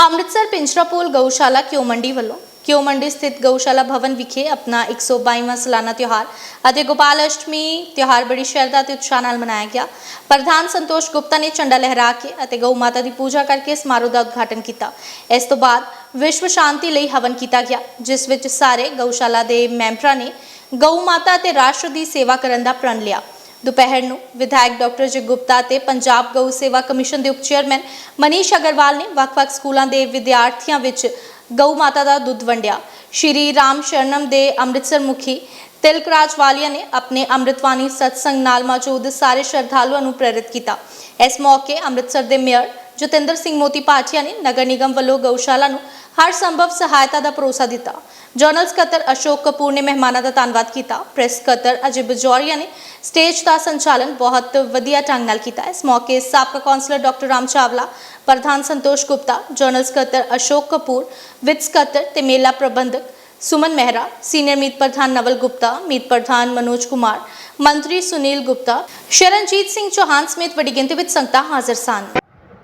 ਅੰਮ੍ਰਿਤਸਰ ਪਿੰਜਰਾਪੋਲ ਗਊਸ਼ਾਲਾ ਕਿਉ ਮੰਡੀ ਵੱਲੋਂ, ਕਿਉ ਮੰਡੀ ਸਥਿਤ ਗਊਸ਼ਾਲਾ ਭਵਨ ਵਿਖੇ ਆਪਣਾ 122ਵਾਂ ਸਾਲਾਨਾ ਤਿਉਹਾਰ ਅਤੇ ਗੋਪਾਲ ਅਸ਼ਟਮੀ ਤਿਉਹਾਰ ਬੜੀ ਸ਼ਰਧਾ ਤੇ ਉਤਸ਼ਾਹ ਨਾਲ ਮਨਾਇਆ ਗਿਆ। ਪ੍ਰਧਾਨ ਸੰਤੋਸ਼ ਗੁਪਤਾ ਨੇ ਝੰਡਾ ਲਹਿਰਾ ਕੇ ਅਤੇ ਗਊ ਮਾਤਾ ਦੀ ਪੂਜਾ ਕਰਕੇ ਸਮਾਰੋਹ ਦਾ ਉਦਘਾਟਨ ਕੀਤਾ। ਇਸ ਤੋਂ ਬਾਅਦ ਵਿਸ਼ਵ ਸ਼ਾਂਤੀ ਲਈ ਹਵਨ ਕੀਤਾ ਗਿਆ, ਜਿਸ ਵਿੱਚ ਸਾਰੇ ਗਊਸ਼ਾਲਾ ਦੇ ਮੈਂਬਰਾਂ ਨੇ ਗਊ ਮਾਤਾ ਅਤੇ ਰਾਸ਼ਟਰ ਦੀ ਸੇਵਾ ਕਰਨ ਦਾ ਪ੍ਰਣ ਲਿਆ। ਦੁਪਹਿਰ ਨੂੰ ਵਿਧਾਇਕ ਡਾਕਟਰ ਜੀ ਗੁਪਤਾ ਤੇ ਪੰਜਾਬ ਗਊ ਸੇਵਾ ਕਮਿਸ਼ਨ ਦੇ ਉਪ ਚੇਅਰਮੈਨ ਮਨੀਸ਼ ਅਗਰਵਾਲ ਨੇ ਵੱਖ-ਵੱਖ ਸਕੂਲਾਂ ਦੇ ਵਿਦਿਆਰਥੀਆਂ ਵਿੱਚ ਗਊ ਮਾਤਾ ਦਾ ਦੁੱਧ ਵੰਡਿਆ। ਸ਼੍ਰੀ ਰਾਮ ਸ਼ਰਨਮ ਦੇ ਅੰਮ੍ਰਿਤਸਰ ਮੁਖੀ ਤਿਲਕਰਾਜ ਵਾਲੀਆ ਨੇ ਆਪਣੇ ਅੰਮ੍ਰਿਤਵਾਣੀ ਸਤਸੰਗ ਨਾਲ ਮੌਜੂਦ ਸਾਰੇ ਸ਼ਰਧਾਲੂਆਂ ਨੂੰ ਪ੍ਰੇਰਿਤ ਕੀਤਾ। ਇਸ ਮੌਕੇ ਅੰਮ੍ਰਿਤਸਰ ਦੇ ਮੇਅਰ ਜਤਿੰਦਰ ਸਿੰਘ ਮੋਤੀ ਭਾਟੀਆ ਨੇ ਨਗਰ ਨਿਗਮ ਵੱਲੋਂ ਗਊਸ਼ਾਲਾ ਨੂੰ ਹਰ ਸੰਭਵ ਸਹਾਇਤਾ ਦਾ ਭਰੋਸਾ ਦਿੱਤਾ। ਜਨਰਲ ਸਕੱਤਰ ਅਸ਼ੋਕ ਕਪੂਰ ਨੇ ਮਹਿਮਾਨਾਂ ਦਾ ਧੰਨਵਾਦ ਕੀਤਾ। ਪ੍ਰੈਸ ਸਕੱਤਰ ਅਜੇ ਬਜੌਰੀਆ ਨੇ ਸਟੇਜ ਦਾ ਸੰਚਾਲਨ ਬਹੁਤ ਵਧੀਆ ਢੰਗ ਨਾਲ ਕੀਤਾ। ਇਸ ਮੌਕੇ ਸਾਬਕਾ ਕੌਂਸਲਰ ਡਾਕਟਰ ਰਾਮ ਚਾਵਲਾ, ਪ੍ਰਧਾਨ ਸੰਤੋਸ਼ ਗੁਪਤਾ, ਜਨਰਲ ਸਕੱਤਰ ਅਸ਼ੋਕ ਕਪੂਰ, ਵਿੱਤ ਸਕੱਤਰ ਤੇ ਮੇਲਾ ਪ੍ਰਬੰਧਕ ਸੁਮਨ ਮਹਿਰਾ, ਸੀਨੀਅਰ ਮੀਤ ਪ੍ਰਧਾਨ ਨਵਲ ਗੁਪਤਾ, ਮੀਤ ਪ੍ਰਧਾਨ ਮਨੋਜ ਕੁਮਾਰ, ਮੰਤਰੀ ਸੁਨੀਲ ਗੁਪਤਾ, ਸ਼ਰਨਜੀਤ ਸਿੰਘ ਚੌਹਾਨ ਸਮੇਤ ਵੱਡੀ ਗਿਣਤੀ ਵਿੱਚ ਸੰਗਤਾਂ ਹਾਜ਼ਰ ਸਨ।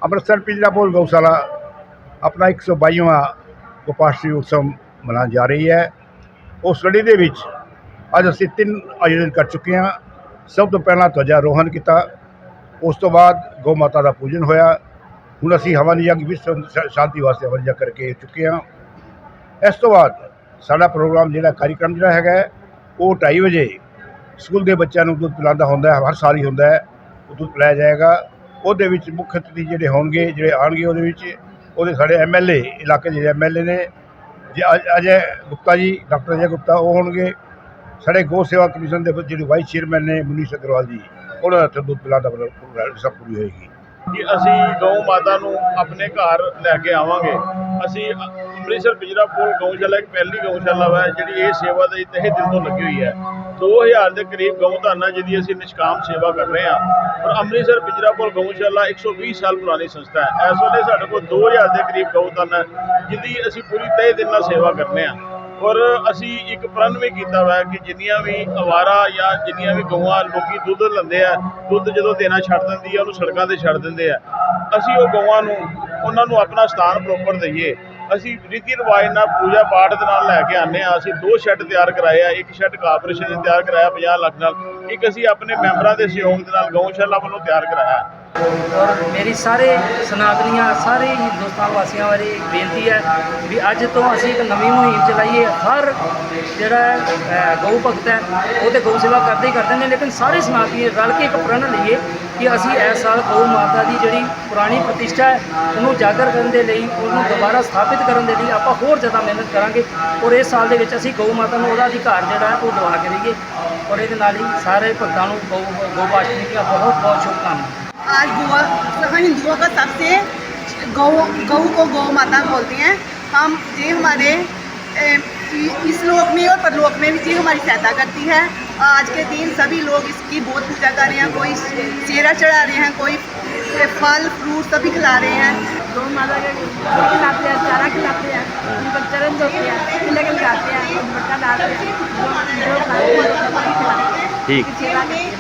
ਅੰਮ੍ਰਿਤਸਰ ਪਿੰਜਰਾਪੁਰ ਗਊਸ਼ਾਲਾ ਆਪਣਾ 122ਵਾਂ ਗੋਪਾਸ਼ਟਰੀ ਉਤਸਵ ਮਨਾਉਣ ਜਾ ਰਹੀ ਹੈ। ਉਸ ਲੜੀ ਦੇ ਵਿੱਚ ਅੱਜ ਅਸੀਂ ਤਿੰਨ ਆਯੋਜਨ ਕਰ ਚੁੱਕੇ ਹਾਂ। ਸਭ ਤੋਂ ਪਹਿਲਾਂ ਧਵਜਾ ਰੋਹਣ ਕੀਤਾ। ਉਸ ਤੋਂ ਬਾਅਦ ਗਊ ਮਾਤਾ ਦਾ ਪੂਜਨ ਹੋਇਆ। ਹੁਣ ਅਸੀਂ ਹਵਨ ਯੱਗ ਵਿਸ਼ਵ ਸ਼ਾਂਤੀ ਵਾਸਤੇ ਹਵਨ ਯੱਗ ਕਰਕੇ ਚੁੱਕੇ ਹਾਂ। ਇਸ ਤੋਂ ਬਾਅਦ ਸਾਡਾ ਪ੍ਰੋਗਰਾਮ ਜਿਹੜਾ ਕਾਰਿਕਰਮ ਜਿਹੜਾ ਹੈਗਾ ਉਹ 2:30 ਵਜੇ ਸਕੂਲ ਦੇ ਬੱਚਿਆਂ ਨੂੰ ਦੁੱਧ ਪਿਲਾਉਂਦਾ ਹੁੰਦਾ ਹੈ। ਹਰ ਸਾਲ ਹੀ ਹੁੰਦਾ ਹੈ। ਉਹ ਦੁੱਧ ਪਿਲਾਇਆ ਜਾਏਗਾ। ਉਹਦੇ ਵਿੱਚ ਮੁੱਖ ਅਤਿਥੀ ਜਿਹੜੇ ਹੋਣਗੇ, ਜਿਹੜੇ ਆਣਗੇ ਉਹਦੇ ਵਿੱਚ, ਉਹਦੇ ਸਾਡੇ ਐਮਐਲਏ ਇਲਾਕੇ ਦੇ ਜਿਹੜੇ ਐਮਐਲਏ ਨੇ। ਜੇ ਅਜੇ ਗੁਪਤਾ ਜੀ, ਡਾਕਟਰ ਅਜੇ ਗੁਪਤਾ, ਉਹ ਹੋਣਗੇ। ਸਾਡੇ ਗੋ ਸੇਵਾ ਕਮਿਸ਼ਨ ਦੇ ਜਿਹੜੇ ਵਾਈਸ ਚੇਅਰਮੈਨ ਨੇ ਮੁਨੀਸ਼ ਅਗਰਵਾਲ ਜੀ, ਉਹਨਾਂ ਦਾ ਇੱਥੇ ਦੁੱਧ ਪਿਲਾਉਣ ਦਾ ਸਭ ਪੂਰੀ ਹੋਏਗੀ। ਕਿ ਅਸੀਂ ਗਊ ਮਾਤਾ ਨੂੰ ਆਪਣੇ ਘਰ ਲੈ ਕੇ ਆਵਾਂਗੇ। ਅਸੀਂ ਅੰਮ੍ਰਿਤਸਰ ਬਿਜਰਾਪੁਰ ਗਊਸ਼ਾਲਾ ਇੱਕ ਪਹਿਲੀ ਗਊਸ਼ਾਲਾ ਹੈ ਜਿਹੜੀ ਇਹ ਸੇਵਾ ਦੇ ਤਹਿ ਦਿਲ ਤੋਂ ਲੱਗੀ ਹੋਈ ਹੈ। 2000 ਦੇ ਕਰੀਬ ਗਊ ਧਾਨਾਂ ਜਿਹਦੀ ਅਸੀਂ ਨਿਸ਼ਕਾਮ ਸੇਵਾ ਕਰ ਰਹੇ ਹਾਂ। ਔਰ ਅੰਮ੍ਰਿਤਸਰ ਬਿਜਰਾਪੁਰ ਗਊਸ਼ਾਲਾ 120 ਸਾਲ ਪੁਰਾਣੀ ਸੰਸਥਾ ਹੈ। ਇਸ ਵੇਲੇ ਸਾਡੇ ਕੋਲ 2000 ਦੇ ਕਰੀਬ ਗਊ ਧਨ ਹੈ, ਜਿਹਦੀ ਅਸੀਂ ਪੂਰੀ ਤਹਿ ਦਿਲ ਨਾਲ ਸੇਵਾ ਕਰਨੇ ਹਾਂ। ਔਰ ਅਸੀਂ ਇੱਕ ਪ੍ਰਣ ਵੀ ਕੀਤਾ ਹੋਇਆ ਕਿ ਜਿੰਨੀਆਂ ਵੀ ਅਵਾਰਾ ਜਾਂ ਜਿੰਨੀਆਂ ਵੀ ਗਊਆਂ ਲੋਕੀ ਦੁੱਧ ਲੈਂਦੇ ਆ, ਦੁੱਧ ਜਦੋਂ ਦੇਣਾ ਛੱਡ ਦਿੰਦੀ ਆ, ਉਹਨੂੰ ਸੜਕਾਂ ਤੇ ਛੱਡ ਦਿੰਦੇ ਆ। ਅਸੀਂ ਉਹ ਗਊਆਂ ਨੂੰ, ਉਹਨਾਂ ਨੂੰ ਆਪਣਾ ਸਥਾਨ ਪ੍ਰੋਪਰ ਦਈਏ। ਅਸੀਂ ਰੀਤੀ ਰਿਵਾਜ ਨਾਲ ਪੂਜਾ ਪਾਠ ਦੇ ਨਾਲ ਲੈ ਕੇ ਆਨੇ ਆ ਅਸੀਂ ਦੋ ਸ਼ੈੱਡ ਤਿਆਰ ਕਰਾਏ ਆ, ਇੱਕ ਸ਼ੈੱਡ ਕਾਰਪੋਰੇਸ਼ਨ ਨੇ ਤਿਆਰ ਕਰਾਇਆ 50 ਲੱਖ ਨਾਲ। ਇੱਕ ਅਸੀਂ ਆਪਣੇ ਮੈਂਬਰਾਂ ਦੇ ਸਹਿਯੋਗ ਦੇ ਨਾਲ ਗਊਸ਼ਾਲਾ ਵੱਲੋਂ ਤਿਆਰ ਕਰਾਇਆ। ਔਰ ਮੇਰੀ ਸਾਰੇ ਸਨਾਤਨੀਆਂ ਸਾਰੇ ਹਿੰਦੁਸਤਾਨ ਵਾਸੀਆਂ ਬਾਰੇ ਬੇਨਤੀ ਹੈ ਵੀ ਅੱਜ ਤੋਂ ਅਸੀਂ ਇੱਕ ਨਵੀਂ ਮੁਹਿੰਮ ਚਲਾਈਏ। ਹਰ ਜਿਹੜਾ ਅਹ, ਗਊ ਭਗਤ ਹੈ ਉਹ ਤੇ ਗਊ ਸੇਵਾ ਕਰਦੇ ਹੀ ਕਰਦੇ ਨੇ ਲੇਕਿਨ ਸਾਰੇ ਸਨਾਤਨੀ ਰਲ ਕੇ ਇੱਕ ਪ੍ਰਣ ਲਈਏ ਕਿ ਅਸੀਂ ਇਸ ਸਾਲ ਗਊ ਮਾਤਾ ਦੀ ਜਿਹੜੀ ਪੁਰਾਣੀ ਪ੍ਰਤਿਸ਼ਠਾ ਹੈ ਉਹਨੂੰ ਉਜਾਗਰ ਕਰਨ ਦੇ ਲਈ ਉਹਨੂੰ ਦੁਬਾਰਾ ਸਥਾਪਿਤ ਕਰਨ ਦੇ ਲਈ ਆਪਾਂ ਹੋਰ ਜ਼ਿਆਦਾ ਮਿਹਨਤ ਕਰਾਂਗੇ। ਔਰ ਇਸ ਸਾਲ ਦੇ ਵਿੱਚ ਅਸੀਂ ਗਊ ਮਾਤਾ ਨੂੰ ਉਹਦਾ ਅਧਿਕਾਰ ਜਿਹੜਾ ਹੈ ਉਹ ਦਵਾ ਕੇ ਰਹੀਏ ਔਰ ਇਹਦੇ ਨਾਲ ਹੀ ਸਾਰੇ ਭਗਤਾਂ ਨੂੰ ਗਊ ਗਊ ਗਊਪਾਸ਼ਟਮੀ ਦੀਆਂ ਬਹੁਤ ਬਹੁਤ ਸ਼ੁਭਕਾਮਨਾਵਾਂ। आज गोवा हम हिंदुओं का सबसे गौ गौ को गौ माता बोलते हैं। हम ये हमारे इस लोक में और परलोक में भी ये हमारी सहायता करती है। आज के दिन सभी लोग इसकी बहुत पूजा कर रहे हैं कोई चेहरा चढ़ा रहे हैं कोई फल फ्रूट सभी खिला रहे हैं। गौ माता के खिलाते हैं चारा खिलाते हैं चरण धोते हैं हैं डालते हैं हैं खिलाते हैं। ठीक। सेवा हैं